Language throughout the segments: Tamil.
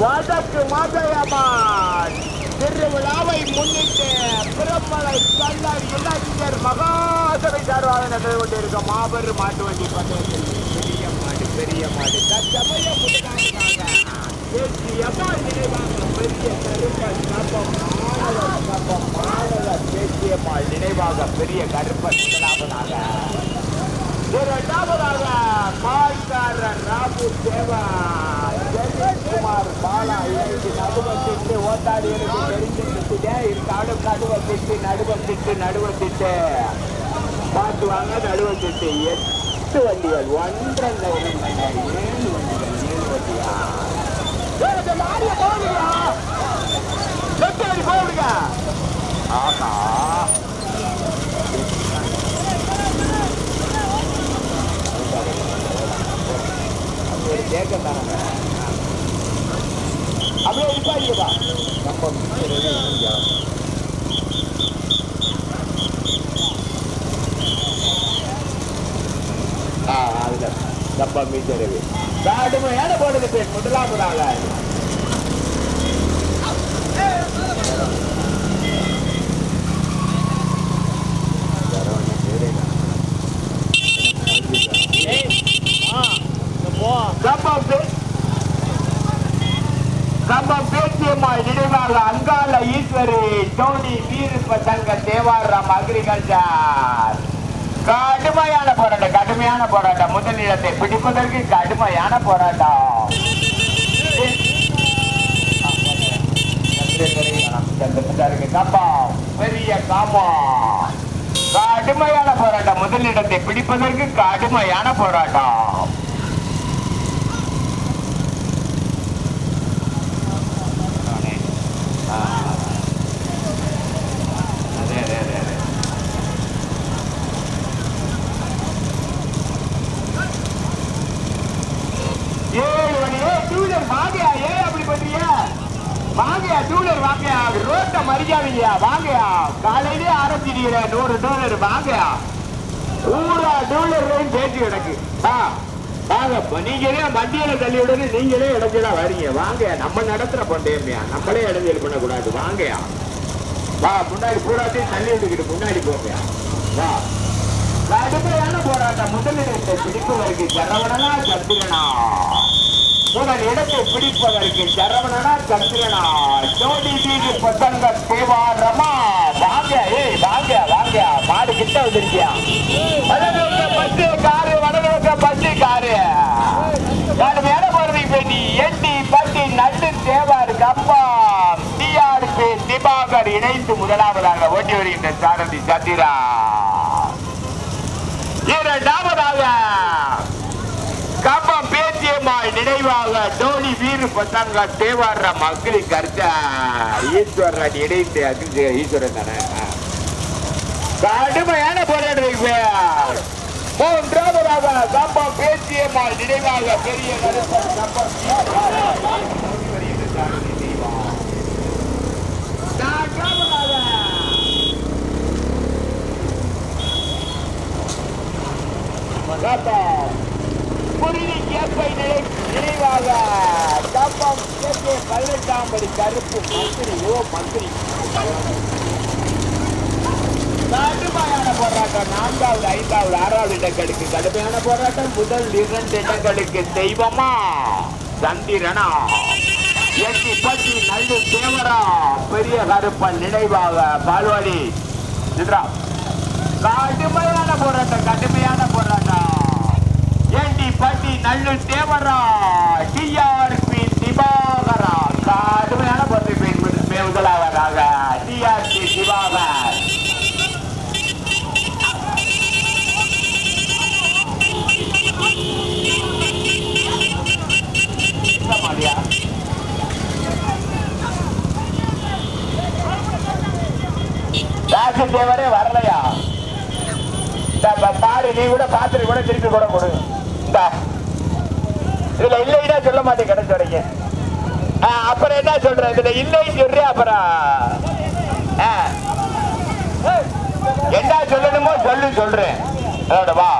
வடக்கு மாதையம்மான் திருவிழாவை முன்னிட்டு பிரம்மலை கல்லர் இளைஞர் மகாசபை சார்பாக நடந்து கொண்டிருக்க மாபெரும் மாட்டு வண்டி பந்தயத்தில். பெரிய மாடு பெரிய மாடு. தற்சமயம் முதலாவதாக தேசியமா நினைவாக பெரிய கருப்பன் கப்பம் மாணவர் கப்பம் மாணவர் தேசியம்மாள் நினைவாக பெரிய கருப்பன் முதலாவதாக. இரண்டாவதாக பாய்காரர் ராமு தேவா. ஜெயக்குமார் பாலா இணைந்து நடுவத்திட்டு ஓட்டாடி எனக்கு தெரிஞ்சிருந்துட்டு இருந்தாலும் நடுவத்திட்டு நடுவத்திட்டு நடுவத்திட்டு பார்த்து வாங்க நடுவத்திட்டு எட்டு வண்டிகள் ஒன்றரை ஏழு வண்டிகள் ஏழு வண்டியா ஏய், இந்த லாரியை போடுங்க லெஃப்ட் வழி போடுங்க ஆஹா. ஒரு கேட்க தானங்க அப்படியே இருப்பாடிப்பா நம்ம மிச்சரவே இங்க ஆ அதுல நம்ம மிச்சரவே கடுமையான போடுது முதலாவதாக கம்பம் பே- கம்பம் பேச்சியம்மாள் நினைவாக அங்காள ஈஸ்வரி வீரப்ப சங்க தேவாரம் அக்ரிகல்ச்சர். கடுமையான போராட்டம் கடுமையான போராட்டம். முதலிடத்தை பிடிப்பதற்கு கடுமையான போராட்டம். பெரிய காமம் கடுமையான போராட்டம். முதலிடத்தை பிடிப்பதற்கு கடுமையான போராட்டம் ஆ. அதே, அதே, அதே, அதே. ஏழு மணி, ஏய், two wheeler வாங்கயா, ஏன் அப்படி பண்றீங்க? வாங்கயா, two wheeler வாங்கயா, மரியாதையா வாங்கயா. காலையிலே ஆரம்பிச்சிட்டீங்களே, நூறு two வாங்கயா. பூரா two பேச்சு கிடக்கு. ஆ, வாங்க, நீங்களே வண்டியில தள்ளி விடுறது நீங்களே இடைஞ்சலா வரீங்க. வாங்கயா. நம்ம நடத்துற பண்டையம்யா நம்மளே இடைஞ்சல் பண்ணக்கூடாது. வாங்கயா. வா முன்னாடி பூராத்தையும் தள்ளி விட்டுக்கிட்டு முன்னாடி போங்கயா. வா. கடுமையான போராட்டம் முதலிடத்தை பிடிப்பதற்கு சரவணனா சந்திரனா. முதல் இடத்தை பிடிப்பதற்கு சரவணனா சந்திரனா. ஜோடி வீடு பசங்க தேவாரமா வாங்க ஏய் வாங்க வாங்க மாடு கிட்ட வந்திருக்கியா? வடகிழக்க பத்து காரு வடகிழக்க பத்து காரு. கடுமையான போறதுக்கு நீ? எட்டி பட்டி நட்டு தேவார் கம்பம் டிஆர்பி திபாகர் இணைந்து முதலாவதாக ஓட்டி வருகின்ற சாரதி சந்திரா. இரண்டாவதாக கம்பம் பேச்சியம்மாள் நினைவாக டோனி வீரு பசங்க தேவாடுற மக்களின் கருத்த. ஈஸ்வரன் இணைந்து அது ஈஸ்வரன் தானே? கடுமையான போராடுறீங்க மூன்றாவதாக கம்பம் பேச்சியம்மாள் நினைவாக பெரிய கருப்பன் கம்பம் நான்காவதாக கம்பம் கேப்பை நினைவாக தப்பம் பதினெட்டாம் படி கருப்பு மந்திரி ஓ மந்திரி. கடுமையான போராட்டம் நான்காவது ஐந்தாவது ஆறாவது இடங்களுக்கு கடுமையான போராட்டம். முதல் இரண்டு இடங்களுக்கு தெய்வமா? சந்திரனா. எட்டி பட்டி நல்லு தேவரா? பெரிய கருப்பன் நினைவாக பால்வாடி நின்றா கடுமையான போராட்டம் கடுமையான போராட்டம். ஏண்டி பட்டி நல்லு தேவரா டிஆர்பி திவாகரா கடுமையான போராட்டம் முதலாவதாக டிஆர்பி திவாகர். தேவரே வரலையா? பாரு நீ கூட பாத்திரி கூட திருப்பி கூட கொடு. மாட்டி கிடைச்ச வரைக்கும் அப்புறம் என்ன சொல்ற? இதுல இல்லைன்னு சொல்றியா அப்புறம்? என்ன சொல்லணுமோ சொல்லு சொல்றேன். அதோட வா.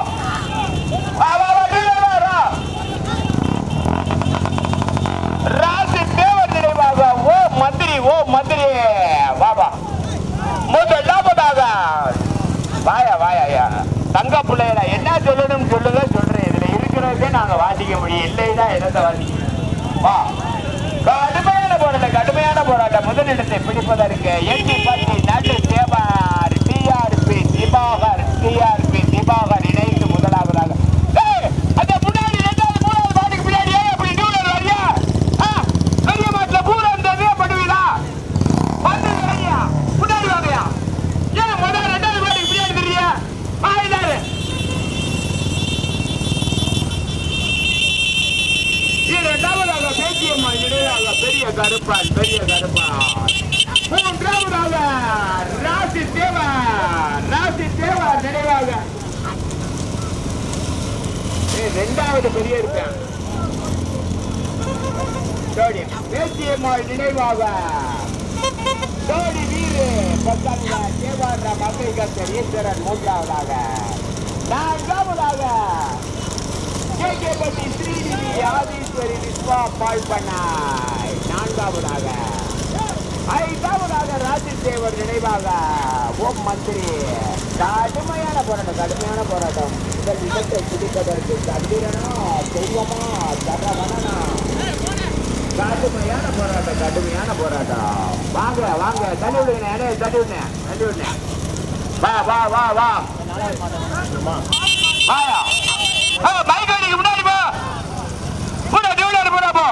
ஓ மந்திரி ஓ மந்திரி வாபா முதல்ல போதாக வாயா வாயா தங்க பிள்ளைகளா என்ன சொல்லணும் சொல்லுங்க சொல்றேன். இதுல இருக்கிறதே நாங்க வாசிக்க முடியும். இல்லைன்னா என்னத்தை வாசிக்க கடுமையான போராட்டம் கடுமையான போராட்டம். முதலிடத்தை பிடிப்பதற்கு எண்ணி பட்டி நடு தேவார் டிஆர்பி திபாகர் டிஆர்பி திபாகர் இணைந்து முதலாவதாக ஏய், அந்த முன்னாடி ரெண்டாவது மூணாவது மாட்டுக்கு பின்னாடி ஏன் அப்படி நியூலர் வரியா ஆ, பெரிய மாட்டுல பூரா இருந்ததே பண்ணுவீங்களா வந்து வரியா முன்னாடி வாங்கயா ஏன் முதல்ல ரெண்டாவது மாட்டுக்கு பின்னாடி தெரியா வாயிலாரு இரண்டாவதாக பேச்சியம்மா இடையாக பெரிய கருப்பான் பெரிய கருப்பான் மூன்றாவதாக ராசி தேவா ராசி தேவா நினைவாக ஏய், ரெண்டாவது பெரிய இருப்பேன் ஜோடி பேச்சியம்மா நினைவாக. ஜோடி வீரு பத்தாங்க தேவார மக்கள் கத்தர் ஈஸ்வரன் மூன்றாவதாக. நான்காவதாக கேகேபட்டி ஸ்ரீநிதி ஆதீஸ்வரி விஸ்வா பால் பண்ணாய் நான்காவதாக. ஐந்தாவதாக ராஜதேவர் நினைவாக. ஓம் மந்திரி. கடுமையான போராட்டம் கடுமையான போராட்டம். இந்த விதத்தை பிடிப்பதற்கு சந்திரனா தெய்வமா தரவனா கடுமையான போராட்டம் கடுமையான போராட்டம். வாங்க வாங்க. தள்ளி விடுங்க இடையே தள்ளி விடுங்க. தள்ளி விடுங்க. வா வா வா வா. வாயா. பைக் அடிக்கு முன்னாடி போ. போடா டியூலர் போடா போ.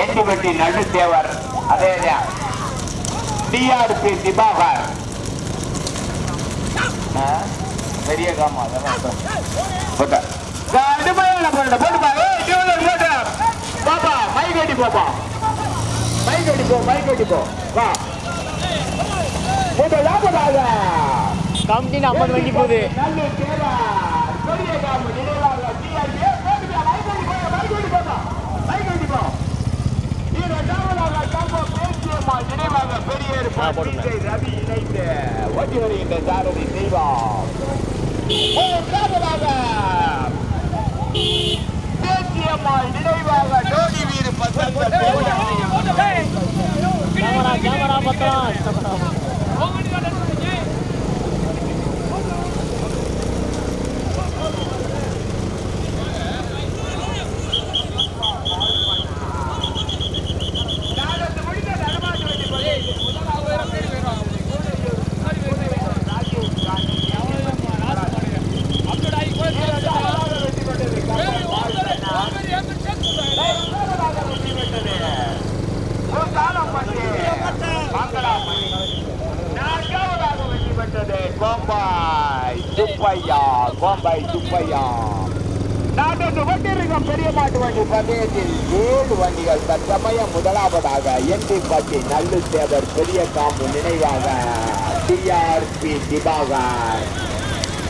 எட்டுப்பட்டி நடு தேவர் அதே டிஆர்பி திபாகர் ஆ, பெரிய காமா அதெல்லாம் போட்டா. கடுமையான போட்டு போட்டுப்பா டியூலர் போட்டு பாப்பா மைக் அடி பாப்பா மைக் அடி போ மைக் அடி போ வா முதலாவதாக கமிட்டி ஐம்பது வண்டி போகுது பெரிய. ரவி இணைந்து ஓட்டி வருகின்ற சாரதி பேச்சியம்மாள் நினைவாக டோடி வீடு பசங்க கேமரா கேமரா பத்திரம் நாலந்து முடிந்த நடமாட்டு வண்டி போய் முதலாவது பேர் வேணும் ராஜீவ் காந்தி இரண்டாவதாக வெற்றி பெற்றது கமல் வாழ்த்தனா. மூன்றாவதாக வெற்றி பெற்றது கோசாலம்பட்டி மங்களாம்பட்டி. நான்காவதாக வெற்றி பெற்றது கோம்பாய் சுப்பையா கோம்பாய் சுப்பையா நாட்டு வண்டிருக்கும் பெரிய மாட்டு வண்டி பந்தயத்தில் ஏழு வண்டிகள் தற்சமயம் முதலாவதாக என்டிபட்டி நல்லு தேவர் பெரிய காம்பு நினைவாக டிஆர்பி திபாகர்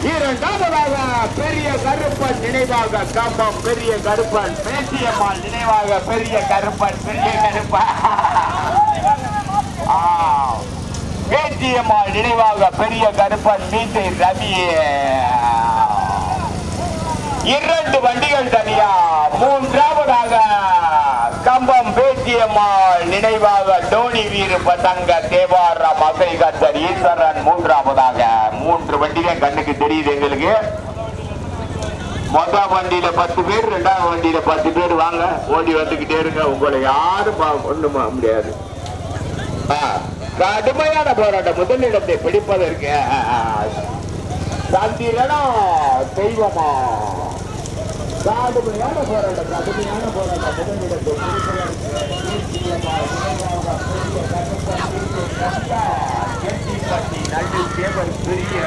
இரண்டாவதாக பெரிய கருப்பன் நினைவாக கம்பம் பெரிய கருப்பன் பேசியம்மாள் நினைவாக பெரிய கருப்பன் பெரிய கருப்பன். ஆ, பேச்சியம்மாள் நினைவாக பெரிய கருப்பன் மீசை ரவி இரண்டு வண்டிகள் தனியா. மூன்றாவதாக பெரியம்மாள் நினைவாக டோனி வீரு பதங்க தேவாரம் அசை கத்தர் ஈஸ்வரன் மூன்றாவதாக. மூன்று வண்டிகள் கண்ணுக்கு தெரியுது எங்களுக்கு. மொதல் வண்டியில பத்து பேர் ரெண்டாவது வண்டியில பத்து பேர் வாங்க. ஓடி வந்துகிட்டே இருங்க. உங்களை யாரும் ஒண்ணு முடியாது. ஆ, கடுமையான போராட்டம். முதலிடத்தை பிடிப்பதற்கு சந்திரனா தெய்வமா? கடுமையான போராட்டம் கடுமையான போராட்டம். முதலிடத்தை பெரிய தேவர் பெரிய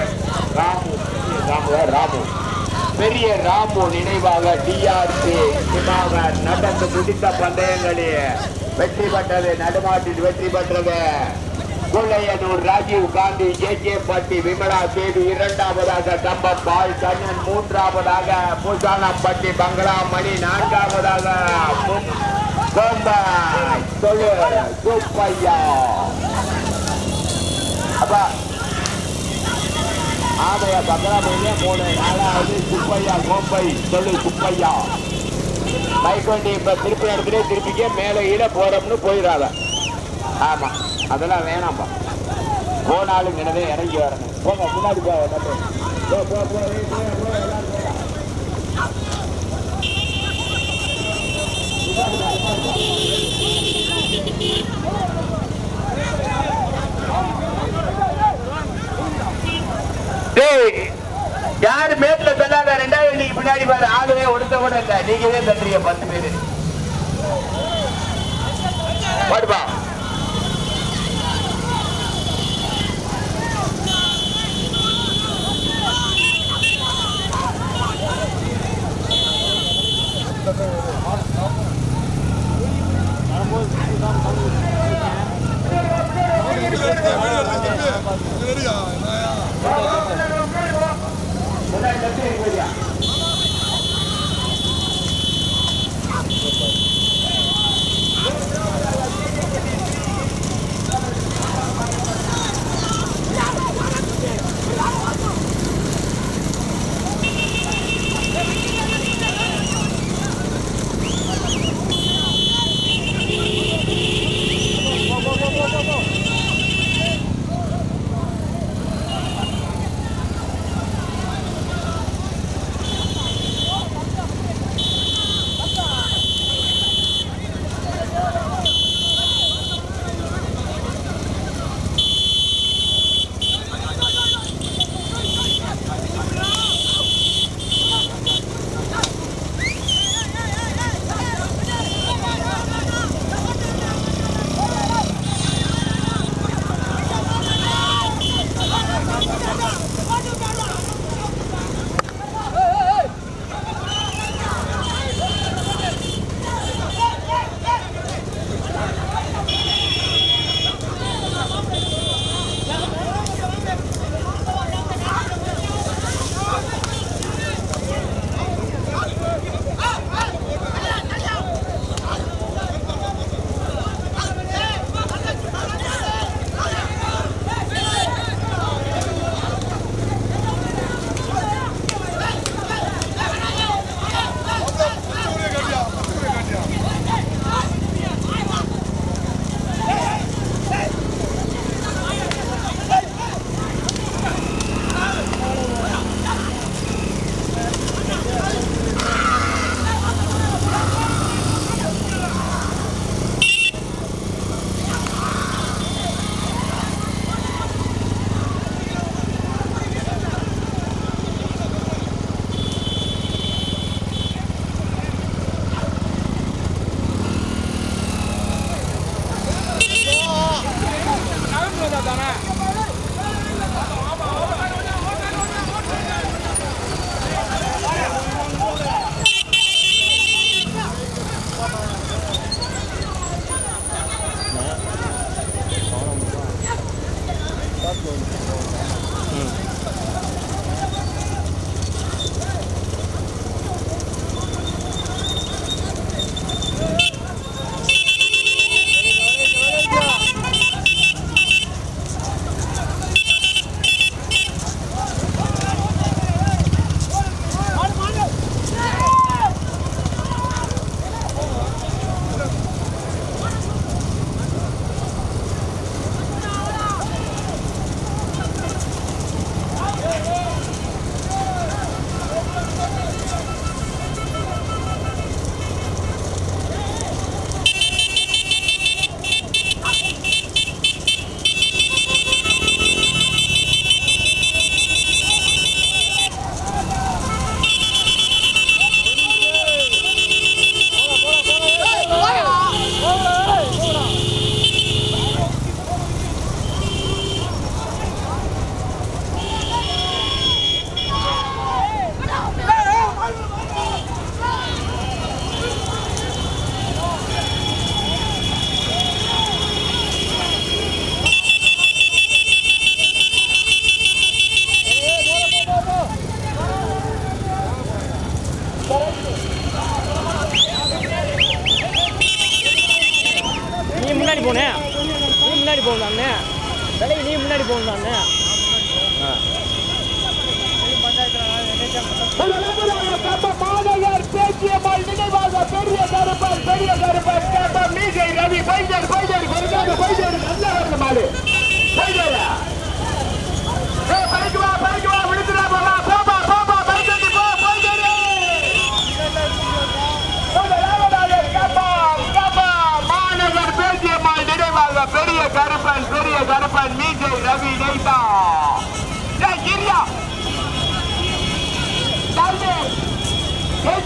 ராமு பெரிய ராமு ராமு பெரிய ராமு நினைவாக டிஆர்பி நடந்து முடித்த பந்தயங்களில் வெற்றி பெற்றது நடுமாட்டில் வெற்றி பெற்றது. குள்ளையனூர் ராஜீவ் காந்தி ஜே ஜே பட்டி விமலா தேவி இரண்டாவதாக கம்பம் பால் கண்ணன் மூன்றாவதாக பூசானப்பட்டி பங்களா மணி நான்காவதாக மு- கோம்பாய் சொல்லு சுப்பையா அப்பா. ஆமையா பங்களா மணியே மூணு நாலாவது சுப்பையா கோம்பை சொல்லு சுப்பையா பைக் வண்டி இப்ப திருப்பி இடத்துல திருப்பிக்க மேல ஈட போறோம்னு போயிடாத ஆமா. அதெல்லாம் வேணாம்ப்பா போனாலும் எனவே இறங்கி வரணும். போங்க முன்னாடி போ போ போ போ டேய் யாரு மேட்ல தள்ளாத ரெண்டாவது நீங்க பின்னாடி பாரு ஆளுவே ஒருத்த கூட இல்ல. நீங்களே தந்துறீங்க பத்து பேரு. பாடுப்பா. முன்னாடி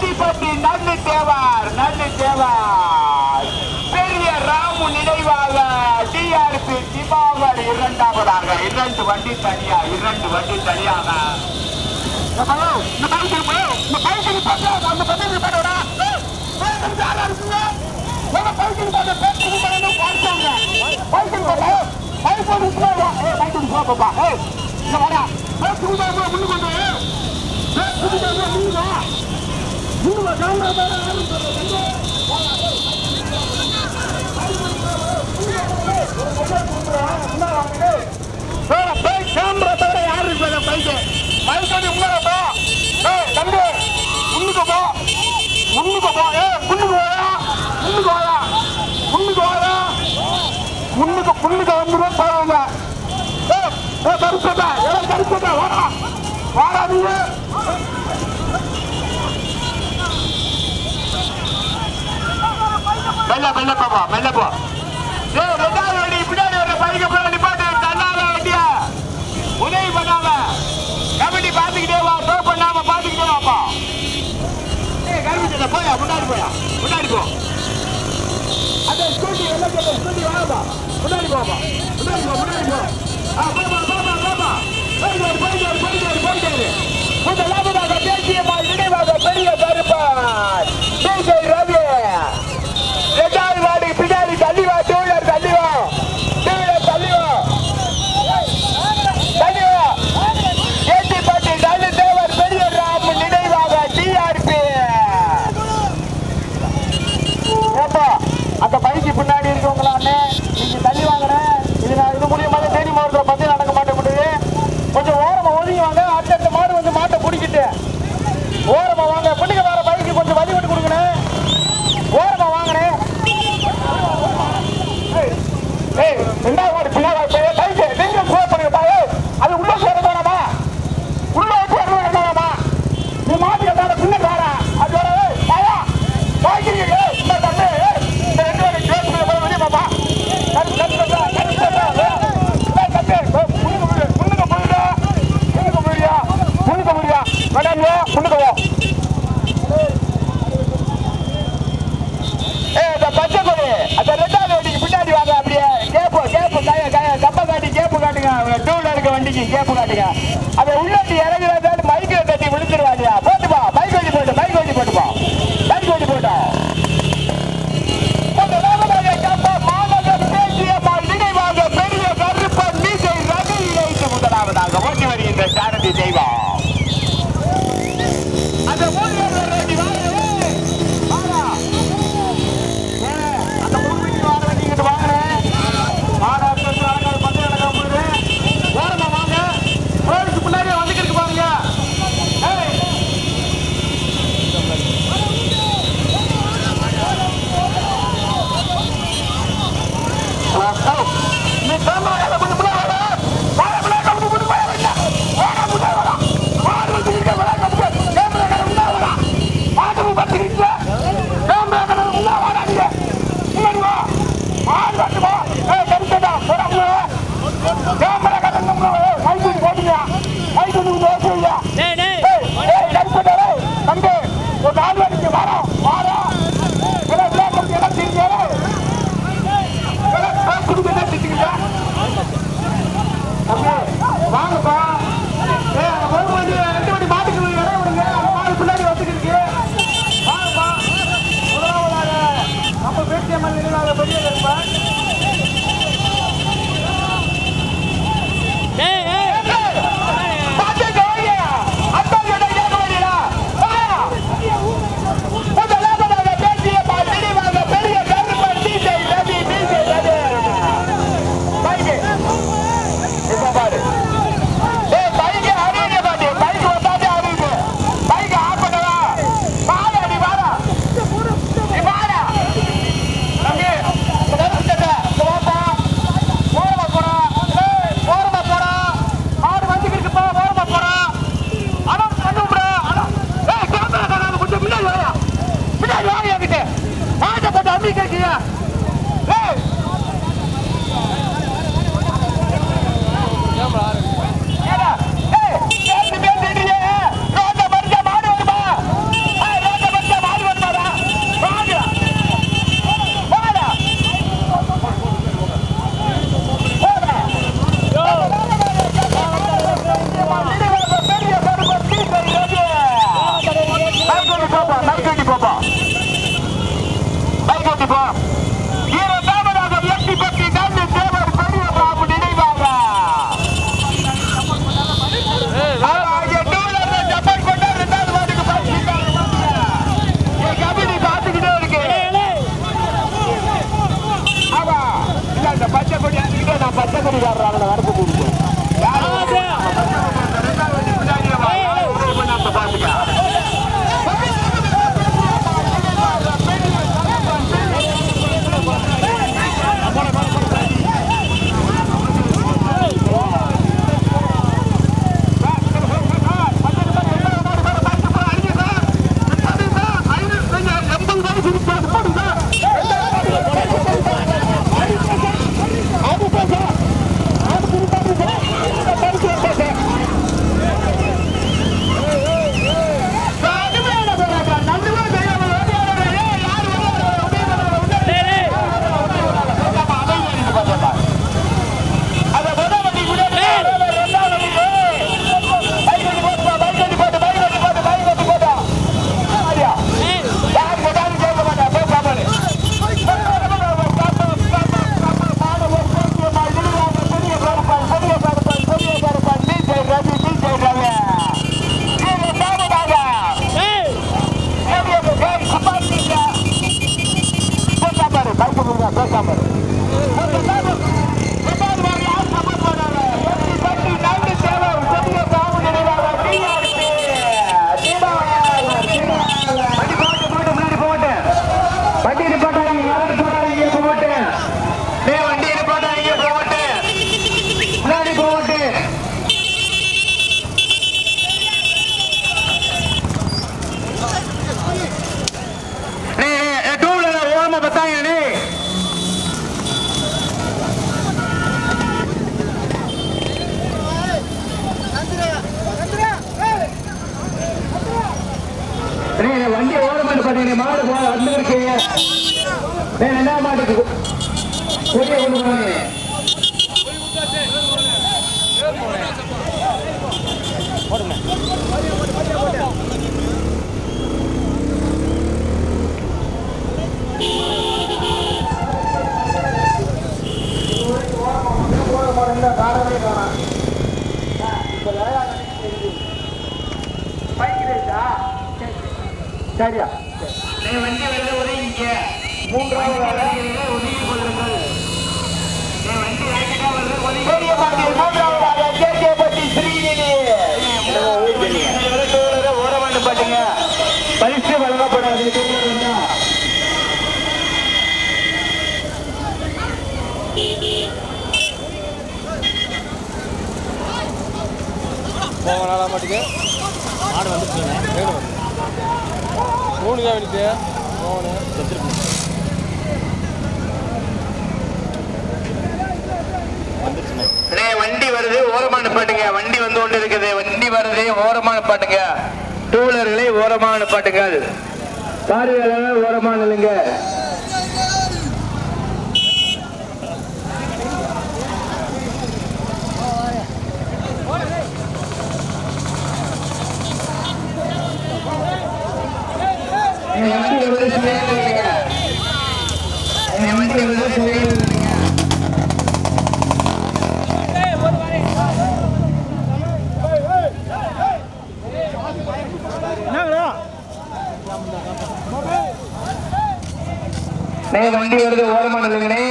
ஆண்டிப்பட்டி நன்னு தேவார் நன்னு தேவார். பெரிய ராமு நினைவாக டிஆர்பி தீபாவளி இரண்டாவதாக இரண்டு வண்டி தனியா இரண்டு வண்டி தனியாக. முன்னுக்கு வந்து முன்னுக்கு புண்ணுக்கு வந்து பரவாயில்ல ஏ கருப்பதா ஏ கருப்பதா வாடா வாடா நீ மெல்ல மெல்ல போமா மெல்ல போ. ரெண்டாவது வண்டி பின்னாடி வர பைக்க போய் நிப்பாட்டு தள்ளாத வண்டியா உதவி பண்ணாம கமிட்டி பாத்துக்கிட்டே வா டோ பண்ணாம பாத்துக்கிட்டே வாப்பா. ஏ கருமிச்சல போயா முன்னாடி போயா முன்னாடி போ. அந்த ஸ்கூட்டி எல்லாம் கேட்ட ஸ்கூட்டி வாப்பா முன்னாடி போப்பா முன்னாடி போ முன்னாடி போ. ஆ போப்பா போப்பா போப்பா போயிட்டு போயிட்டு போயிட்டு போயிட்டு இந்த லாபதாக தேசியமாய் நினைவாக பெரிய பருப்பார் தேசிய சரியா? வண்டி வருது ஒதுங்கிக்க மூன்றாவது ஒதுங்கி கொள்ளுங்கள். வண்டி ராக்கெட்டா வருது ஒதுங்கி மூன்றாவதாக கேகேபட்டி ஸ்ரீநிதி ஓரமாண்டு பாட்டுங்க பரிசு வழங்கப்படாது போக நாளா மாட்டுக்கு ஆடு வந்துருச்சுங்க வேணும் மூணு தான் வேணுச்சு மூணு வந்துருச்சுண்ணே வண்டி வருது ஓரமான பாட்டுங்க. வண்டி வந்து கொண்டு இருக்குது. வண்டி வருது ஓரமான பாட்டுங்க. டூ வீலர்களை ஓரமான பாட்டுங்கள் பார்வையாளர்கள் ஓரமான இல்லைங்க வண்டி வருது சுவையாக இல்லைங்க வண்டி வருது சுவையாக இல்லைங்க என்னங்கண்ணா நே வண்டி வருது ஓரமான இல்லைங்கண்ணே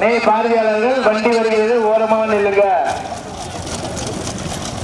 நே பார்வையாளர்கள் வண்டி வருகிறது ஓரமான நில்லுங்க.